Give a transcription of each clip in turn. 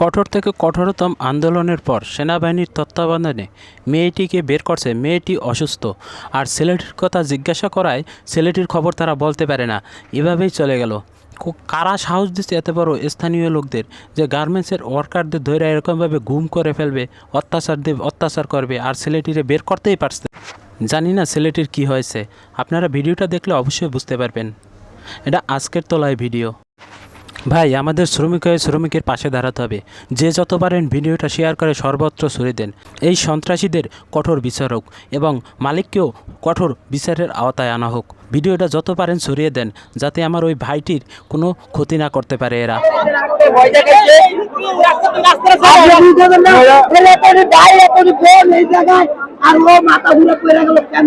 কঠোর থেকে কঠোরতম আন্দোলনের পর সেনাবাহিনীর তত্ত্বাবধানে মেয়েটিকে বের করছে। মেয়েটি অসুস্থ। আর ছেলেটির কথা জিজ্ঞাসা করায় ছেলেটির খবর তারা বলতে পারে না। এভাবেই চলে গেল। কারা সাহস দিচ্ছে এত বড় স্থানীয় লোকদের যে গার্মেন্টসের ওয়ার্কারদের ধরে এরকমভাবে গুম করে ফেলবে, অত্যাচার দেব, অত্যাচার করবে আর ছেলেটিরে বের করতেই পারছে? জানি না ছেলেটির কি হয়েছে। আপনারা ভিডিওটা দেখলে অবশ্যই বুঝতে পারবেন। এটা আজকের তোলায় ভিডিও। ভাই, আমাদের শ্রমিক হয়ে শ্রমিকের পাশে দাঁড়াতে হবে। যে যত পারেন ভিডিওটা শেয়ার করে সর্বত্র ছড়িয়ে দেন। এই সন্ত্রাসীদের কঠোর বিচার হোক এবং মালিককেও কঠোর বিচারের আওতায় আনা হোক। ভিডিওটা যত পারেন ছড়িয়ে দেন, যাতে আমার ওই ভাইটির কোনো ক্ষতি না করতে পারে এরা। আর ও মাথা ঘুরে পড়ে গেল কেন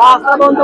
রাস্তা বন্ধ।